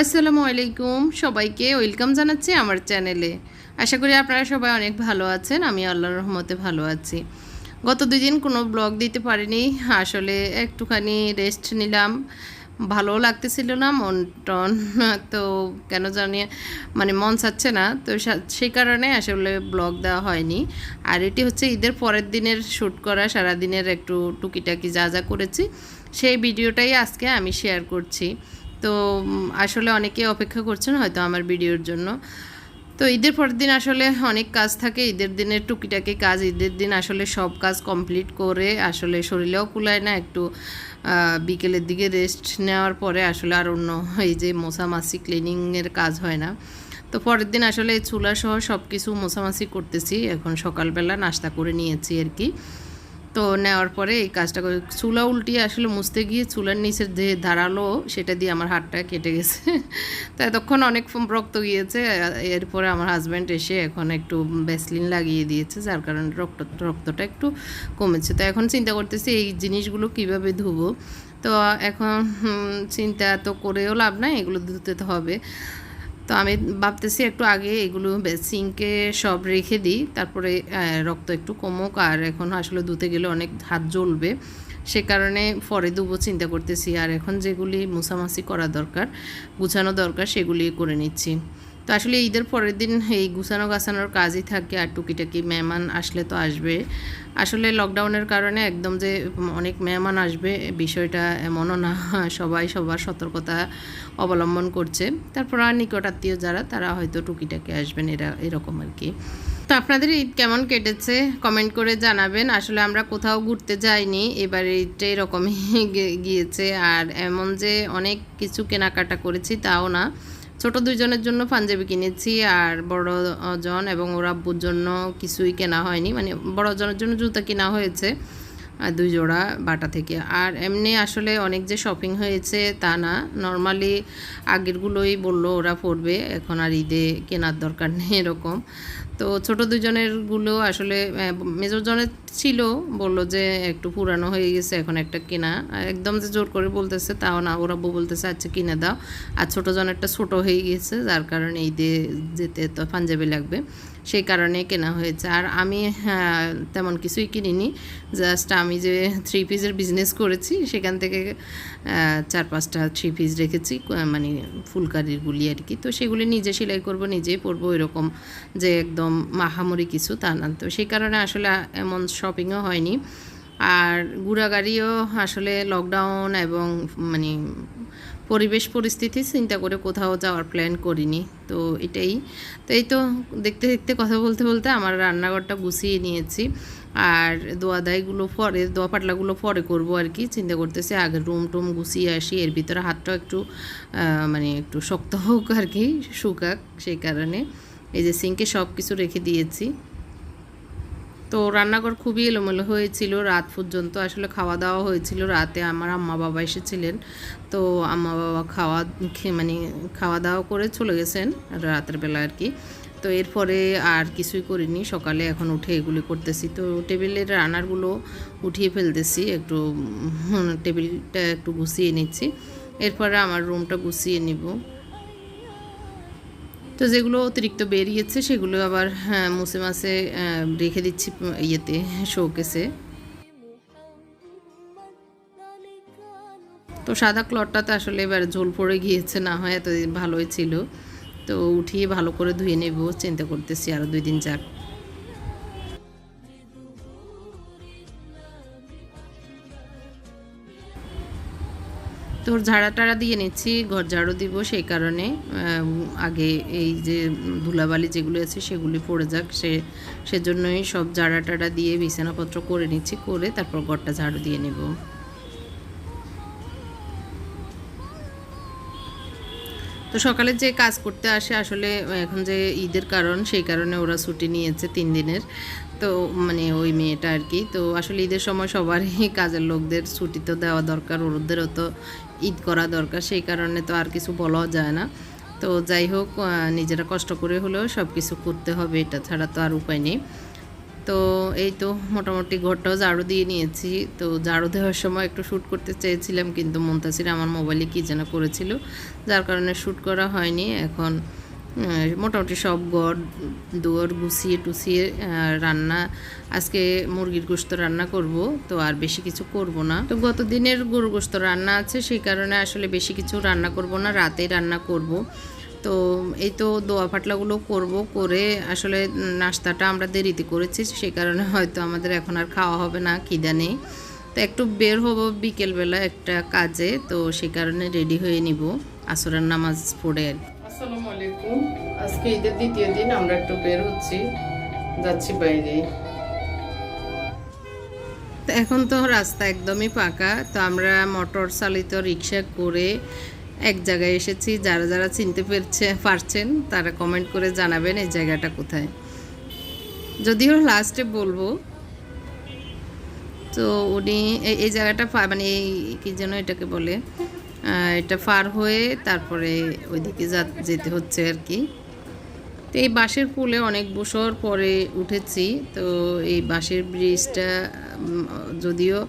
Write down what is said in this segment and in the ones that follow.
আসসালামু আলাইকুম। সবাইকে ওয়েলকাম জানাচ্ছি আমার চ্যানেলে। আশা করি আপনারা সবাই অনেক ভালো আছেন, আমি আল্লাহর রহমতে ভালো আছি। গত দুই দিন কোনো ব্লগ দিতে পারিনি, আসলে একটুখানি রেস্ট নিলাম। ভালো লাগতেছিল না, মন টন, তো কেন জানি মানে মন চাচ্ছে না। তো সেই কারণে আসলে ব্লগ দেওয়া হয়নি। আর এটি হচ্ছে ঈদের পরের দিনের শ্যুট করা, সারাদিনের একটু টুকিটাকি যা যা করেছি, সেই ভিডিওটাই আজকে আমি শেয়ার করছি। তো আসলে অনেকে অপেক্ষা করছেন হয়তো আমার ভিডিওর জন্য। তো ঈদের পরের দিন আসলে অনেক কাজ থাকে। ঈদের দিনের টুকিটাকি কাজ, ঈদের দিন আসলে সব কাজ কমপ্লিট করে আসলে শরীরেও কুলায় না। একটু বিকেলের দিকে রেস্ট নেওয়ার পরে আসলে আর অন্য এই যে মোছামাছি ক্লিনিংয়ের কাজ হয় না। তো পরের দিন আসলে চুলা সহ সব কিছু মোছামাছি করতেছি। এখন সকালবেলা নাস্তা করে নিয়েছি আর কি। তো নেওয়ার পরে এই কাজটা করে, চুলা উল্টিয়ে আসলে মুছতে গিয়ে চুলার নিচের যে ধারালো সেটা দিয়ে আমার হাতটা কেটে গেছে। তো এতক্ষণ অনেক রক্ত গিয়েছে, এরপরে আমার হাজব্যান্ড এসে এখন একটু ব্যাসলিন লাগিয়ে দিয়েছে, যার কারণে রক্ত, রক্তটা একটু কমেছে। তো এখন চিন্তা করতেছি এই জিনিসগুলো কীভাবে ধুবো। তো এখন চিন্তা তো করেও লাভ নাই, এগুলো ধুতে তো হবে। তো আমি ভাবতেছি একটু আগে এগুলো সিঙ্কে সব রেখে দিই, তারপরে রক্ত একটু কমুক, আর এখন আসলে ধুতে গেলে অনেক হাত জ্বলবে। সে কারণে পরে দুবো চিন্তা করতেছি, আর এখন যেগুলি মুসামাসি করা দরকার, গুছানো দরকার সেগুলি করে নিচ্ছি। তো আসলে ঈদের পরের দিন এই গুছানো গাছানোর কাজই থাকে আর টুকিটাকি মেহমান আসলে তো আসবে। আসলে লকডাউনের কারণে একদম যে অনেক মেহমান আসবে বিষয়টা এমনও না, সবাই সবার সতর্কতা অবলম্বন করছে। তারপর আর নিকট আত্মীয় যারা, তারা হয়তো টুকিটাকি আসবেন, এরা এরকম আর কি। তো আপনাদের ঈদ কেমন কেটেছে? কমেন্ট করে জানাবেন। আসলে আমরা কোথাও ঘুরতে যাইনি, এবার ঈদটা এরকমই গিয়েছে। আর এমন যে অনেক কিছু কেনাকাটা করেছি, তাও না। ছোট দুইজনের জন্য পাঞ্জাবি কিনেছি আর বড় জন এবং ওর আব্বুর জন্য কিছুই কেনা হয়নি। মানে বড় জনের জন্য জুতা কেনা হয়েছে। দুই জোড়া বাটা থেকে। আর এমনি আসলে অনেক যে শপিং হয়েছে তা না। নর্মালি আগেরগুলোই বলল ওরা পড়বে এখন আর ঈদে কেনার দরকার নেই এরকম। তো ছোট দুজনেরগুলো আসলে মেজর জনের ছিল, বলল যে একটু পুরানো হয়ে গেছে, এখন একটা কেনা। একদম যে জোর করে বলতেছে তাও না, ওরা বউ বলতেছে আচ্ছা কিনে দাও। আর ছোটো জনেরটা ছোট হয়ে গেছে, যার কারণে ঈদে যেতে তো পাঞ্জাবি লাগবে। সেই কারণে কেনা হয়েছে। আর আমি হ্যাঁ, তেমন কিছুই কিনিনি। জাস্ট আমি যে থ্রি পিসের বিজনেস করেছি সেখান থেকে চার পাঁচটা থ্রি পিস রেখেছি মানে ফুলকারিরগুলি আর কি। তো সেগুলি নিজে সেলাই করব নিজেই পরবো এরকম যে একদম মাহামরি কিছু তা না। তো সেই কারণে আসলে এমন শপিংও হয়নি। আর গুড়াগাড়িও আসলে লকডাউন এবং মানে পরিবেশ পরিস্থিতি চিন্তা করে কোথাও যাওয়ার প্ল্যান করিনি। তো এটাই। তো এই তো দেখতে দেখতে কথা বলতে বলতে আমার রান্নাঘরটা গুছিয়ে নিয়েছি। আর দোয়াদাইগুলো পরে, দোয়া পাটলাগুলো পরে করব আর কি। চিন্তা করতেছি আগে রুম টুম গুছিয়ে আসি, এর ভিতরে হাতটাও একটু মানে একটু শক্ত হোক আর কি, শুকাক সেই কারণে। এই যে সিঙ্কে সব কিছু রেখে দিয়েছি। তো রান্নাঘর খুবই এলোমেলো হয়েছিল। রাত পর্যন্ত আসলে খাওয়া দাওয়া হয়েছিল। রাতে আমার আম্মা বাবা এসেছিলেন। তো আম্মা বাবা খাওয়া মানে খাওয়া দাওয়া করে চলে গেছেন রাতের বেলা আর কি। তো এরপরে আর কিছুই করিনি। সকালে এখন উঠে এগুলি করতেছি। তো টেবিলের রান্নারগুলো উঠিয়ে ফেলতেছি। একটু টেবিলটা একটু গুছিয়ে নিচ্ছি। এরপরে আমার রুমটা গুছিয়ে নিব। তো যেগুলো অতিরিক্ত বেরিয়েছে সেগুলো আবার হ্যাঁ মুছে মাসে রেখে দিচ্ছি ইয়েতে, শোকেসে। তো সাদা ক্লটটাতে আসলে এবার ঝোল পড়ে গিয়েছে, না হয় এত ভালোই ছিল। তো উঠিয়ে ভালো করে ধুয়ে নেব, চিন্তা করতেছি আরও দুই দিন যাক। তোর ঝাড়া টাড়া দিয়ে নিচ্ছি ঘর ঝাড়ু দিব সেই কারণে। আগে এই যে ধুলাবালি যেগুলো আছে সেগুলি পড়ে যাক, সে, সেজন্যই সব ঝাড়া টাড়া দিয়ে বিছানাপত্র করে নিচ্ছি, করে তারপর ঘরটা ঝাড়ু দিয়ে নেব। তো সকালে যে কাজ করতে আসে আসলে এখন যে ঈদের কারণ, সেই কারণে ওরা ছুটি নিয়েছে তিন দিনের। তো মানে ওই মেয়েটা আর কি। তো আসলে ঈদের সময় সবারই কাজের লোকদের ছুটি তো দেওয়া দরকার ওদেরও তো ঈদ করা দরকার, সেই কারণে তো আর কিছু বলাও যায় না। তো যাই হোক নিজেরা কষ্ট করে হলেও সব কিছু করতে হবে, এটা ছাড়া তো আর উপায় নেই। তো এই তো মোটামুটি ঘরটাও ঝাড়ু দিয়ে নিয়েছি। তো ঝাড়ু দেওয়ার সময় একটু শ্যুট করতে চেয়েছিলাম, কিন্তু মন্তাসির আমার মোবাইলে কী যেন করেছিল। যার কারণে শ্যুট করা হয়নি। এখন মোটামুটি সব ঘর, দুয়ার গুছিয়ে টুছিয়ে রান্না, আজকে মুরগির গোস্ত রান্না করব, তো আর বেশি কিছু করব না। তো গত দিনের গরুর গোস্ত রান্না আছে, সেই কারণে আসলে বেশি কিছু রান্না করব না, রাতেই রান্না করব। তো এই তো দোয়া ফাটলাগুলো করব করে আসলে নাস্তাটা আমরা দেরিতে করেছি সেই কারণে হয়তো আমাদের এখন আর খাওয়া হবে না খিদা নেই। তো একটু বের হব বিকেলবেলা একটা কাজে তো সেই কারণে রেডি হয়ে নিব আসরের নামাজ পড়ে আর আসসালামু আলাইকুম। আজকে ঈদের দ্বিতীয় দিন আমরা একটু বের হচ্ছি যাচ্ছি বাইরে। তো এখন তো রাস্তা একদমই পাকা তো আমরা মোটর চালিত রিক্সা করে এক জায়গায় এসেছি, যারা যারা চিনতে পেরেছে, পারছেন, তারা কমেন্ট করে জানাবেন এই জায়গাটা কোথায়। যদিও লাস্টে বলব, তো উনি এই- জায়গাটা মানে এই কি যেন এটাকে বলে এটা পার হয়ে তারপরে ওইদিকে যেতে হচ্ছে আর কি। তো এই বাঁশের পুলে অনেক বছর পরে উঠেছি, তো এই বাঁশের ব্রিজটা যদিও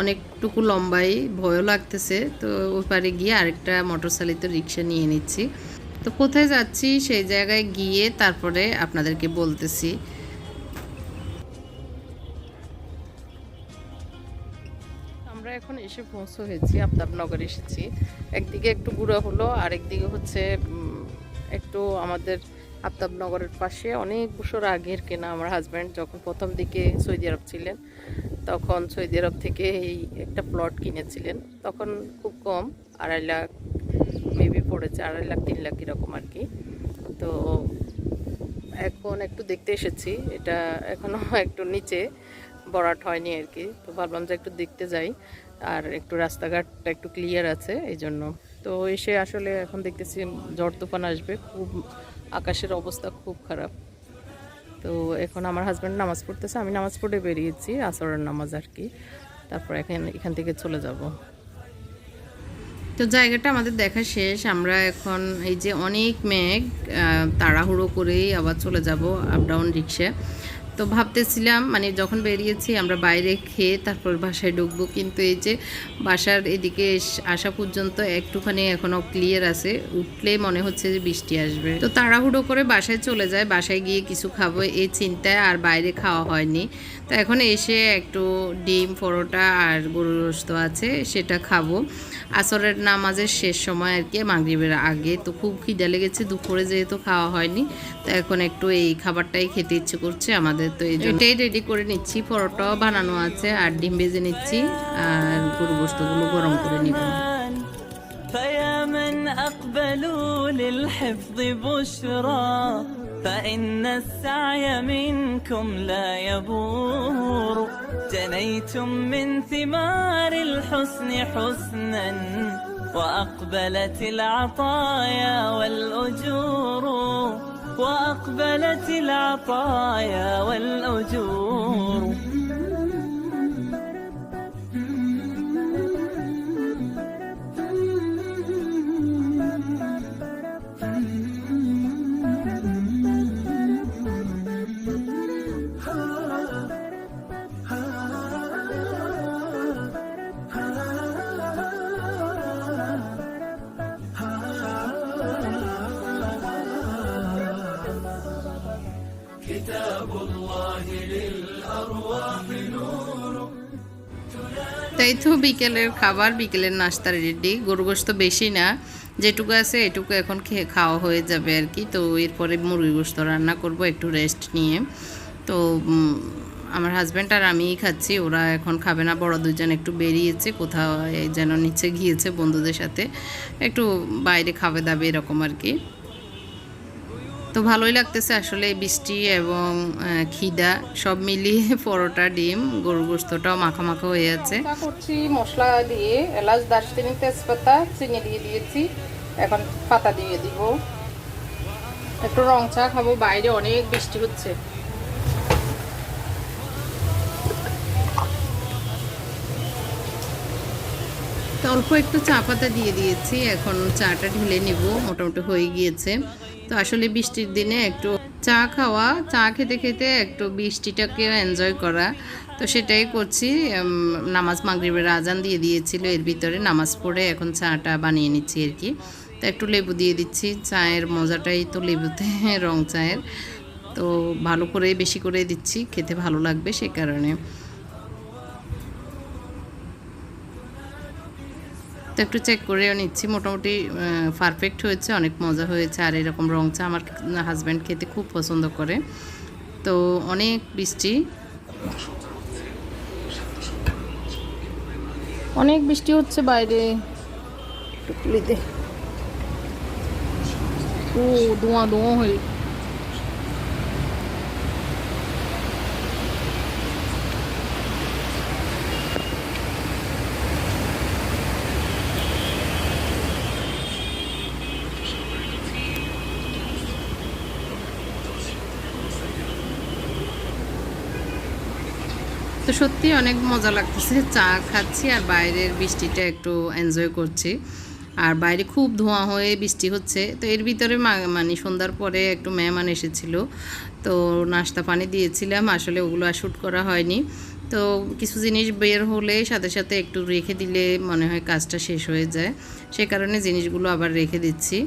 অনেকটুকু লম্বাই ভয়ও লাগতেছে। তো ওই পারে গিয়ে আরেকটা মোটরসাইকেল রিক্সা নিয়ে নিচ্ছি। তো কোথায় যাচ্ছি সেই জায়গায় গিয়ে তারপরে আপনাদেরকে বলতেছি। আমরা এখন এসে পৌঁছ হয়েছি, আফতাবনগর এসেছি। একদিকে একটু ঘুরা হলো, আরেকদিকে হচ্ছে একটু আমাদের আফতাবনগরের পাশে অনেক বছর আগের কেনা আমার হাজব্যান্ড যখন প্রথম দিকে সৌদি আরব ছিলেন, তখন সৌদি আরব থেকে এই একটা প্লট কিনেছিলেন। তখন খুব কম, আড়াই লাখ মেবি পড়েছে, আড়াই লাখ, তিন লাখ এরকম আর কি। তো এখন একটু দেখতে এসেছি, এটা এখনও একটু নিচে বরাট হয়নি আর কি। তো ভাবলাম যে একটু দেখতে যাই, আর একটু রাস্তাঘাটটা একটু ক্লিয়ার আছে এই জন্য তো এসে আসলে এখন দেখতেছি ঝড় তুফান আসবে, খুব আকাশের অবস্থা খুব খারাপ। তো এখন আমার হাজব্যান্ড নামাজ পড়তেছে, আমি নামাজ পড়ে বেরিয়েছি, আসরের নামাজ আর কি। তারপর এখন এখান থেকে চলে যাব। তো জায়গাটা আমাদের দেখা শেষ, আমরা এখন এই যে অনেক মেঘ তাড়াহুড়ো করেই আবার চলে যাব আপ ডাউন রিক্সা তো ভাবতেছিলাম মানে যখন বেরিয়েছি আমরা বাইরে খেয়ে তারপর বাসায় ঢুকবো। কিন্তু এই যে বাসার এদিকে আসা পর্যন্ত একটুখানি এখনও ক্লিয়ার আছে। উঠলে মনে হচ্ছে যে বৃষ্টি আসবে। তো তাড়াহুড়ো করে বাসায় চলে যায়। বাসায় গিয়ে কিছু খাব, এই চিন্তায় আর বাইরে খাওয়া হয়নি। তো এখন এসে একটু ডিম, পরোটা আর গরুর রোস্ত আছে, সেটা খাব। আসরের নামাজের শেষ সময় আর কি, মাগরিবের আগে। তো খুব খিদে লেগেছে, দুপুরে যেহেতু খাওয়া হয়নি, তো এখন একটু এই খাবারটাই খেতে ইচ্ছে করছে আমাদের তো এই জন্য এটাই রেডি করে নিচ্ছি পরোটাও বানানো আছে আর ডিম ভেজে নিচ্ছি আর গরু গোস্তগুলো গরম করে নিব فيا من أقبلوا للحفظ بشرى فإن السعي منكم لا يبور جنيتم من ثمار الحسن حسنا وأقبلت العطايا والأجور وأقبلت العطايا والأجور. তাই তো বিকেলের খাবার, বিকেলের নাস্তা রেডি গরু গোস্ত বেশি না। যেটুকু আছে এটুকু এখন খেয়ে খাওয়া হয়ে যাবে আর কি। তো এরপরে মুরগি গোস্ত রান্না করব, একটু রেস্ট নিয়ে। তো আমার হাজব্যান্ড আর আমিই খাচ্ছি। ওরা এখন খাবে না, বড় দুজন একটু বেরিয়েছে, কোথাও যেন নিচে গিয়েছে বন্ধুদের সাথে। একটু বাইরে খাবে দাবে এরকম আর কি। তো ভালোই লাগতেছে আসলে বৃষ্টি এবং খিদা, সব মিলিয়ে পরোটা, ডিম গরু গোস্তটাও মাখা মাখা হয়ে আছে। করছি, মশলা দিয়ে, এলাচ, দারচিনি, তেজপাতা, চিনি দিয়ে দিয়েছি। এখন পাতা দিয়ে দিব। একটু রং চা খাব, বাইরে অনেক বৃষ্টি হচ্ছে। তো অল্প একটু চা পাতা দিয়ে দিয়েছি। এখন চাটা ঢেলে নিব, মোটামুটি হয়ে গিয়েছে। তো আসলে বৃষ্টির দিনে একটু চা খাওয়া, চা খেতে খেতে একটু বৃষ্টিটাকে এনজয় করা। তো সেটাই করছি নামাজ মাগরিবের আজান দিয়ে দিয়েছিল, এর ভিতরে নামাজ পড়ে এখন চাটা বানিয়ে নিচ্ছি আর কি। তো একটু লেবু দিয়ে দিচ্ছি, চায়ের মজাটাই তো লেবুতে, রং চায়ের। তো ভালো করে, বেশি করে দিচ্ছি, খেতে ভালো লাগবে সে কারণে। তো একটু চেক করেও নিচ্ছি। মোটামুটি পারফেক্ট হয়েছে, অনেক মজা হয়েছে। আর এরকম রং চা আমার হাজব্যান্ড খেতে খুব পছন্দ করে। তো অনেক বৃষ্টি। অনেক বৃষ্টি হচ্ছে বাইরে। টুকলিতে ও, ধোঁয়া ধোঁয়া হয়ে তো সত্যি অনেক মজা লাগতেছে। চা খাচ্ছি আর বাইরের বৃষ্টিটা একটু এনজয় করছি। আর বাইরে খুব ধোঁয়া হয়ে বৃষ্টি হচ্ছে। তো এর ভিতরে মানে সন্ধ্যার পরে একটু মেহমান এসেছিল। তো নাস্তা পানি দিয়েছিলাম। আসলে ওগুলো আর শ্যুট করা হয়নি। তো কিছু জিনিস বের হলে সাথে সাথে একটু রেখে দিলে মনে হয় কাজটা শেষ হয়ে যায়। সে কারণে জিনিসগুলো আবার রেখে দিচ্ছি।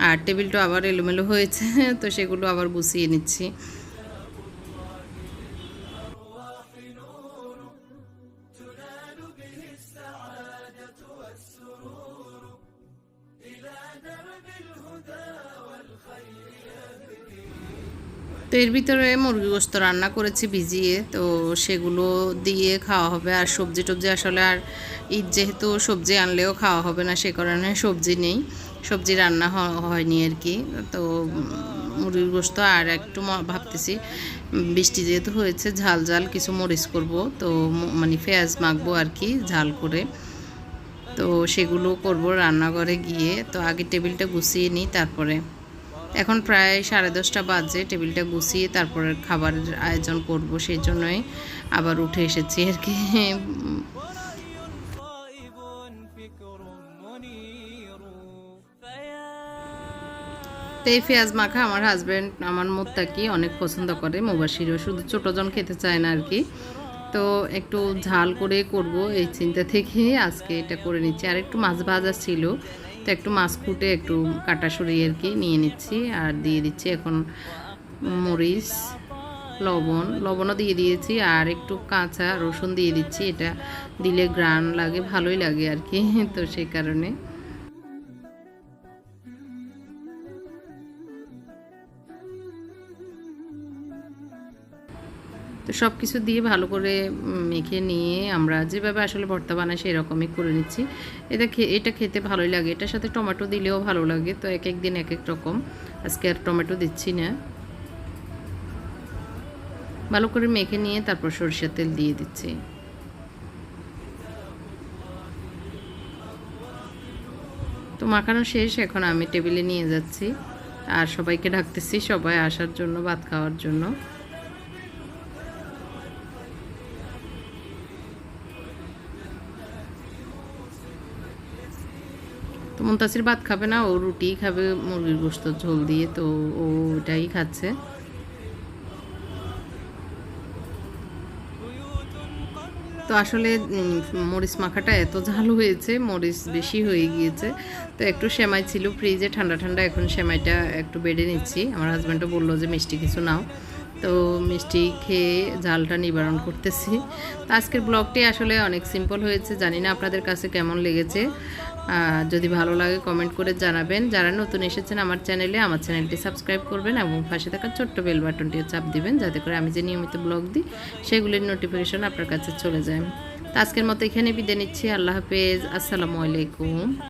আর টেবিলটা আবার এলোমেলো হয়েছে। তো সেগুলো আবার গুছিয়ে নিচ্ছি। এর ভিতরে মুরগি গোস্ত রান্না করেছি ভিজিয়ে, তো সেগুলো দিয়ে খাওয়া হবে। আর সবজি টবজি আসলে আর ঈদ যেহেতু সবজি আনলেও খাওয়া হবে না, সে কারণে সবজি নেই। সবজি রান্না হয়নি আর কি। তো মুরগির গোস্ত আর একটু ভাবতেছি, বৃষ্টি যেহেতু হয়েছে, ঝাল ঝাল কিছু মরিচ করব। তো মানে পেঁয়াজ মাখবো আর কি, ঝাল করে। তো সেগুলো করব রান্নাঘরে গিয়ে। তো আগে টেবিলটা গুছিয়ে নিই, তারপরে এখন প্রায় সাড়ে দশটা বাজে, টেবিলটা গুছিয়ে তারপরে খাবারের আয়োজন করব, সেই জন্যই আবার উঠে এসেছি আর কি। তো এই পেঁয়াজ মাখা আমার হাজব্যান্ড আমার মোত্তাকি, অনেক পছন্দ করে মোবাসিরও শুধু ছোটোজন খেতে চায় না আর কি। তো একটু ঝাল করে করব এই চিন্তা থেকে আজকে এটা করে নিচ্ছি। আর একটু মাছ ভাজা ছিল তো একটু মাছ কুটে একটু কাটা সরিয়ে আর কি নিয়ে নিচ্ছি। আর দিয়ে দিচ্ছি এখন মরিচ, লবণ, লবণও দিয়ে দিয়েছি আর একটু কাঁচা রসুন দিয়ে দিচ্ছি। এটা দিলে গ্রান লাগে, ভালোই লাগে আর কি। তো সেই কারণে। তো সব কিছু দিয়ে ভালো করে মেখে নিয়ে আমরা যেভাবে আসলে ভর্তা বানাই সেই রকমই করে নিচ্ছি। এটা এটা খেতে ভালোই লাগে। এটার সাথে টমেটো দিলেও ভালো লাগে। তো এক এক দিন এক এক রকম। আজকে আর টমেটো দিচ্ছি না। ভালো করে মেখে নিয়ে তারপর সরষের তেল দিয়ে দিচ্ছি। তো মাখানো শেষ। এখন আমি টেবিলে নিয়ে যাচ্ছি। আর সবাইকে ডাকতেছি সবাই আসার জন্য, ভাত খাওয়ার জন্য। মুন্তাসির ভাত খাবে না, ও রুটি খাবে, মুরগির গোস্ত, ঝোল দিয়ে, তো ও ওটাই খাচ্ছে। তো আসলে মরিচ মাখাটা এত ঝাল হয়েছে, মরিচ বেশি হয়ে গিয়েছে। তো একটু সেমাই ছিল ফ্রিজে, ঠান্ডা ঠান্ডা, এখন সেমাইটা একটু বেড়ে নিচ্ছি। আমার হাজব্যান্ডও বলল যে, মিষ্টি কিছু নাও। তো মিষ্টি খেয়ে ঝালটা নিবারণ করতেছি। তো আজকের ব্লগটি আসলে অনেক সিম্পল হয়েছে, জানি না আপনাদের কাছে কেমন লেগেছে। যদি ভালো লাগে কমেন্ট করে জানাবেন। যারা নতুন এসেছেন আমার চ্যানেলে আমার চ্যানেলটি সাবস্ক্রাইব করবেন এবং পাশে থাকা ছোট্ট বেল বাটনটিও চাপ দিবেন, যাতে করে আমি যে নিয়মিত ব্লগ দিই, সেগুলির নোটিফিকেশন আপনার কাছে চলে যায়। তো আজকের মতো এখানে বিদায় নিচ্ছি। আল্লাহ হাফেজ। আসসালামু আলাইকুম।